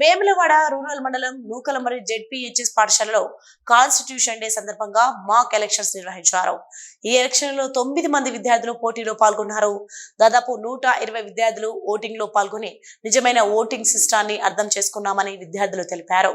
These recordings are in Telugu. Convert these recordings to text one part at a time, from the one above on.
వేములవాడ రూరల్ మండలం నూకలమరి జెడ్పీహెచ్ఎస్ పాఠశాలలో కాన్స్టిట్యూషన్ డే సందర్భంగా మాక్ ఎలక్షన్స్ నిర్వహించారు. ఈ ఎలక్షన్లో తొమ్మిది మంది విద్యార్థులు పోటీలో పాల్గొన్నారు. దాదాపు నూట ఇరవై విద్యార్థులు ఓటింగ్లో పాల్గొని నిజమైన ఓటింగ్ సిస్టాన్ని అర్థం చేసుకున్నామని విద్యార్థులు తెలిపారు.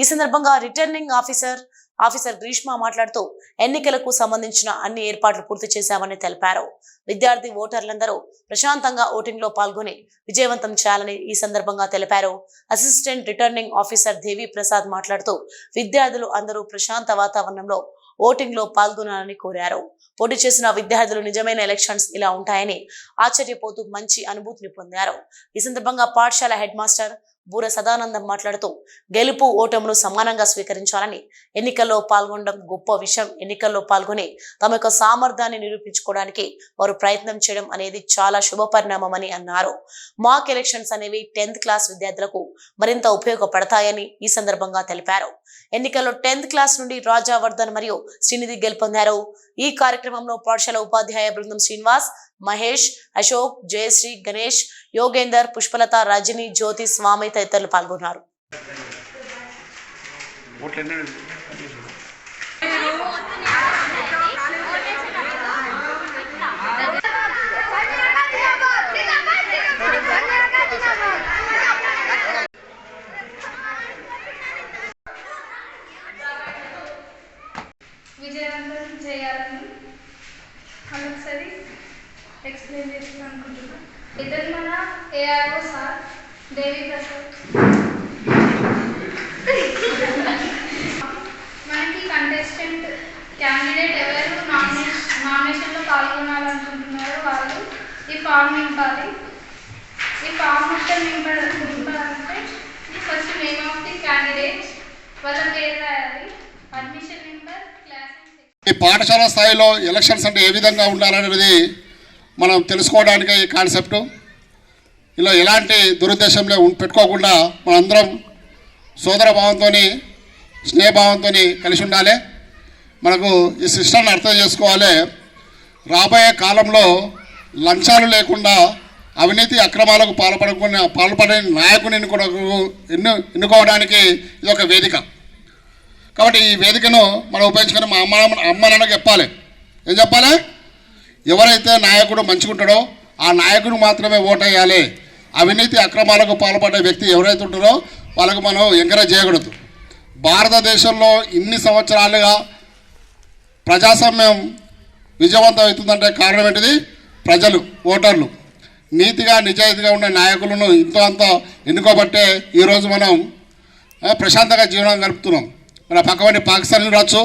ఈ సందర్భంగా రిటర్నింగ్ ఆఫీసర్ ఆఫీసర్ గ్రీష్మ మాట్లాడుతూ ఎన్నికలకు సంబంధించిన అన్ని ఏర్పాట్లు పూర్తి చేశామని తెలిపారు. విద్యార్థి ఓటర్లందరూ ప్రశాంతంగా ఓటింగ్లో పాల్గొని విజయవంతం చేయాలని ఈ సందర్భంగా తెలిపారు. Assistant returning officer Devi Prasad మాట్లాడుతూ విద్యార్థులు అందరూ ప్రశాంత వాతావరణంలో ఓటింగ్లో పాల్గొనాలని కోరారు. పోటీ చేసిన విద్యార్థులు నిజమైన ఎలక్షన్స్ ఇలా ఉంటాయని ఆశ్చర్యపోతూ మంచి అనుభూతిని పొందారు. ఈ సందర్భంగా పాఠశాల హెడ్ మాస్టర్ బూర సదానందం మాట్లాడుతూ గెలుపు ఓటములు సమానంగా స్వీకరించాలని ఎన్నికల్లో పాల్గొనడం గొప్ప విషయం. ఎన్నికల్లో పాల్గొని తమ యొక్క సామర్థ్యాన్ని నిరూపించుకోవడానికి వారు ప్రయత్నం చేయడం అనేది చాలా శుభ పరిణామమని అన్నారు. మాక్ ఎలక్షన్స్ అనేవి టెన్త్ క్లాస్ విద్యార్థులకు మరింత ఉపయోగపడతాయని ఈ సందర్భంగా తెలిపారు. ఎన్నికల్లో టెన్త్ క్లాస్ నుండి రాజావర్ధన్ మరియు శ్రీనిధి గెలుపొందారు. ఈ కార్యక్రమంలో పాఠశాల ఉపాధ్యాయ బృందం శ్రీనివాస్ మహేష్ అశోక్ జయశ్రీ గణేష్ యోగేందర్ పుష్పలత రజని జ్యోతి స్వామి తదితరులు పాల్గొన్నారు. విజయవంతం చేయాలని కంపల్సరీ ఎక్స్ప్లెయిన్ చేస్తాను అనుకుంటున్నాను ఇతను మన ఏఆర్ఓ సార్ దేవి ప్రసాద్. మనకి కంటెస్టెంట్ క్యాండిడేట్ ఎవరు? నామినేషన్ నామినేషన్లో పాల్గొనాలనుకుంటున్నారో వాళ్ళు ఈ ఫామ్ నింపాలి. ఈ ఫామ్ మొత్తం నింపడం నింపాలంటే first name of the candidate వాళ్ళ పేరు రాయాలి. అడ్మిషన్ నెంబర్ క్లాస్ ఈ పాఠశాల స్థాయిలో ఎలక్షన్స్ అంటే ఏ విధంగా ఉండాలనేది మనం తెలుసుకోవడానికి ఈ కాన్సెప్ట్. ఇలా ఎలాంటి దురుద్దేశంలో ఉం- పెట్టుకోకుండా మనందరం సోదర భావంతో స్నేహభావంతో కలిసి ఉండాలి. మనకు ఈ సిస్టమ్ని అర్థం చేసుకోవాలి. రాబోయే కాలంలో లంచాలు లేకుండా అవినీతి అక్రమాలకు పాల్పడకుండా పాల్పడే నాయకుని ఎన్ను ఎన్నుకోవడానికి ఇది ఒక వేదిక. కాబట్టి ఈ వేదికను మనం ఉపయోగించుకొని మా అమ్మ అమ్మ నాన్నకు చెప్పాలి. ఏం చెప్పాలి? ఎవరైతే నాయకుడు మంచుకుంటాడో ఆ నాయకుడు మాత్రమే ఓటేయాలి. అవినీతి అక్రమాలకు పాల్పడే వ్యక్తి ఎవరైతే ఉంటారో వాళ్ళకు మనం ఎంకరేజ్ చేయకూడదు. భారతదేశంలో ఇన్ని సంవత్సరాలుగా ప్రజాస్వామ్యం విజయవంతం అవుతుందంటే కారణం ఏంటిది? ప్రజలు ఓటర్లు. నీతిగా నిజాయితీగా ఉండే నాయకులను ఇంతో అంత ఎన్నుకోబట్టే ఈరోజు మనం ప్రశాంతంగా జీవనం గడుపుతున్నాం. మన పక్కవంటి పాకిస్తాన్ చూడవచ్చు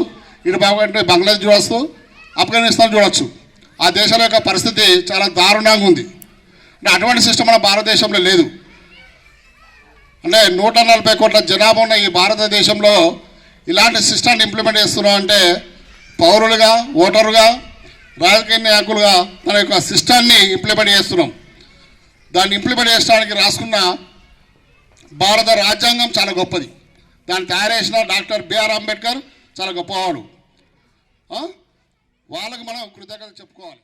ఇటు పక్కవంటి బంగ్లాదేశ్ చూడవచ్చు ఆఫ్ఘనిస్తాన్ చూడవచ్చు. ఆ దేశాల యొక్క పరిస్థితి చాలా దారుణంగా ఉంది. అంటే అటువంటి సిస్టమ్ మన భారతదేశంలో లేదు. అంటే నూట నలభై కోట్ల జనాభా ఉన్న ఈ భారతదేశంలో ఇలాంటి సిస్టమ్ని ఇంప్లిమెంట్ చేస్తున్నాం అంటే పౌరులుగా ఓటరుగా రాజకీయ నాయకులుగా మన యొక్క సిస్టాన్ని ఇంప్లిమెంట్ చేస్తున్నాం. దాన్ని ఇంప్లిమెంట్ చేయడానికి రాసుకున్న భారత రాజ్యాంగం చాలా గొప్పది. దాన్ని తయారు చేసిన డాక్టర్ బిఆర్ అంబేద్కర్ చాలా గొప్పవాడు. వాళ్ళకి మనం కృతజ్ఞత చెప్పుకోవాలి.